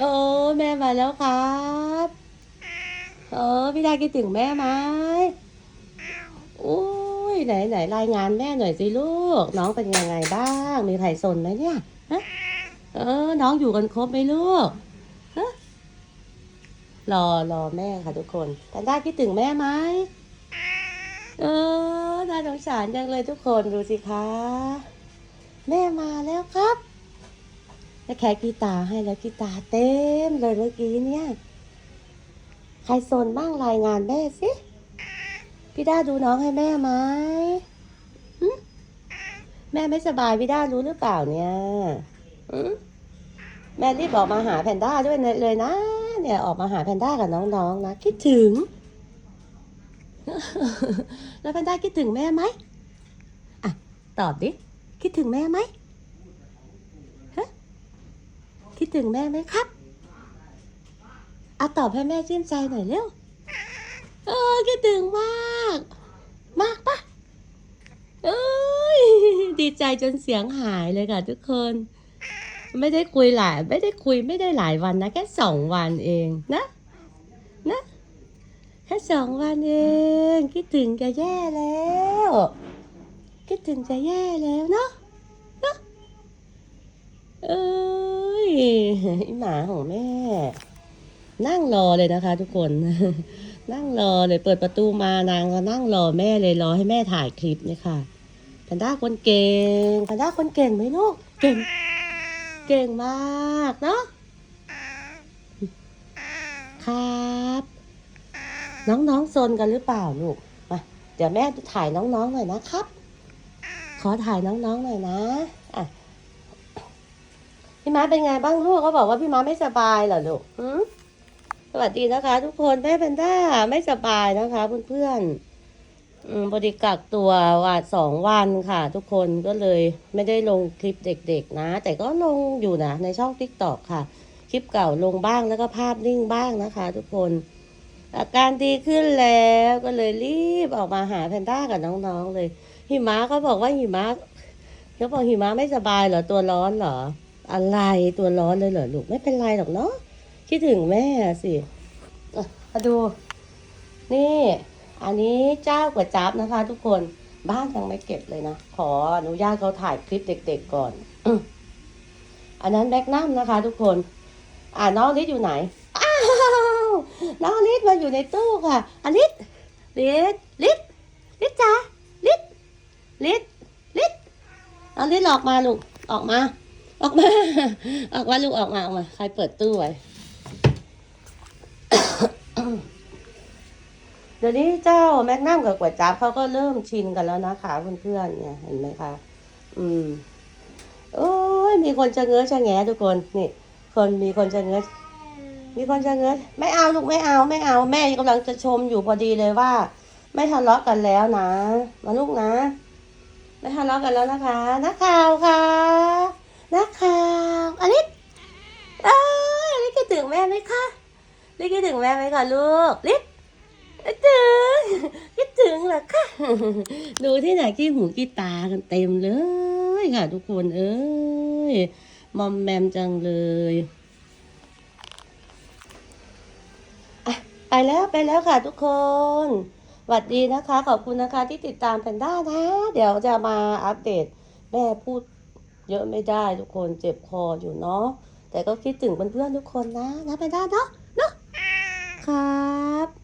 โอ้แม่มาแล้วครับเออพี่ดาคิดถึงแม่ไหมอุ้ยไหนไหนรายงานแม่หน่อยสิลูก น้องเป็นยังไงบ้าง มีใครสนไหมเนี่ยฮะเออ น้องอยู่กันครบไหมลูกฮะรอรอแม่ค่ะทุกคนแพนด้าคิดถึงแม่ไหมเออน่าสงสารจังเลยทุกคนดูสิคะ แม่มาแล้วครับ แล้วแค่กีตาให้แล้วกีตาเต็มเลยเมื่อกี้เนี่ย ใครโซนบ้างรายงานแม่สิพี่ด้าดูน้องให้แม่ไหมแม่ไม่สบายพี่ด้ารู้หรือเปล่าเนี่ยแม่รีบออกมาหาแพนด้าด้วยเลยนะ เนี่ยออกมาหาแพนด้ากับน้องๆนะคิดถึง แล้วแพนด้าคิดถึงแม่ไหมอะตอบดิคิดถึงแม่ไหม คิดถึงแม่ไหมครับเอาตอบให้แม่ชื่นใจหน่อยเร็ว เออคิดถึงมาก มากปะเอ้ยดีใจจนเสียงหายเลยค่ะทุกคน ไม่ได้คุยหลาย ไม่ได้คุยไม่ได้หลายวันนะแค่สองวันเองนะนะแค่สองวันเอง คิดถึงจะแย่แล้ว คิดถึงจะแย่แล้วเนาะเอ้ยไอ้ หมาของแม่ นั่งรอเลยนะคะ ทุกคน นั่งรอเลยเปิดประตูมานางก็นั่งรอแม่เลยรอให้แม่ถ่ายคลิปเนี่ยค่ะแพนด้าคนเก่งแพนด้าคนเก่งไหมลูกเก่ง เก่งมากเนาะครับน้องๆซนกันหรือเปล่าลูกมาเดี๋ยวแม่ถ่ายน้องๆหน่อยนะครับ ขอถ่ายน้องๆหน่อยนะอะ พี่ม้าเป็นไงบ้างลูกเขาบอกว่าพี่ม้าไม่สบายเหรอลูกสวัสดีนะคะ ทุกคนแม่เป็นด้าไม่สบายนะคะเพื่อนๆอืมพอดีกักตัววันสองวันค่ะ ทุกคนก็เลยไม่ได้ลงคลิปเด็ก ๆ นะ แต่ก็ลงอยู่นะในช่องทิกตอกค่ะ คลิปเก่าลงบ้างแล้วก็ภาพนิ่งบ้างนะคะ ทุกคนอาการดีขึ้นแล้วก็เลยรีบออกมาหาแพนด้ากับน้องๆเลยหิมะเขาบอกว่าหิมะเขาบอกหิมะไม่สบายเหรอตัวร้อนเหรอ อะไรตัวร้อนเลยเหรอลูกไม่เป็นไรหรอกเนาะคิดถึงแม่สิมาดู นี่ อันนี้เจ้ากว่าจับนะคะ ทุกคนบ้านยังไม่เก็บเลยนะ ขออนุญาตเขาถ่ายคลิปเด็กๆก่อนอันนั้นแบกนัมนะคะ ทุกคน อ่าน้องลิศอยู่ไหนอ้าวน้องลิศมาอยู่ในตู้ค่ะอันลิศลิศลิศลิศจ้าลิศลิศลิศน้องลิศออกมาลูกออกมา ออกมา ออกมาลูกออกมาออกมา ใครเปิดตู้ไว้ เดี๋ยวนี้เจ้าแมกนัมกับก๋วยจั๊บเขาก็เริ่มชินกันแล้วนะคะเพื่อนๆเนี่ยเห็นไหมคะ อืม โอ้ยมีคนจะเงื้อจะแงะทุกคน นี่ คนมีคนจะเงื้อมีคนจะเงื้อไม่เอาลูกไม่เอาไม่เอาแม่กำลังจะชมอยู่พอดีเลยว่า ไม่ทะเลาะกันแล้วนะ มาลูกนะ ไม่ทะเลาะกันแล้วนะคะ นักข่าวค่ะ นักข่าวอลิสเออลิสคิดถึงแม่ไหมคะลิสคิดถึงแม่ไหมคะลูกลิสคิดถึงคิดถึงเหรอคะดูที่ไหนขี้หูขี้ตากันเต็มเลยค่ะ ทุกคนเอ้ยมอมแมมจังเลยอะไปแล้วไปแล้วค่ะทุกคนสวัสดีนะคะ ขอบคุณนะคะที่ติดตามแพนด้านะ เดี๋ยวจะมาอัปเดตแม่พูด เยอะไม่ได้ทุกคนเจ็บคออยู่เนาะแต่ก็คิดถึงเพื่อนๆทุกคนนะนะไปได้เนาะเนาะครับ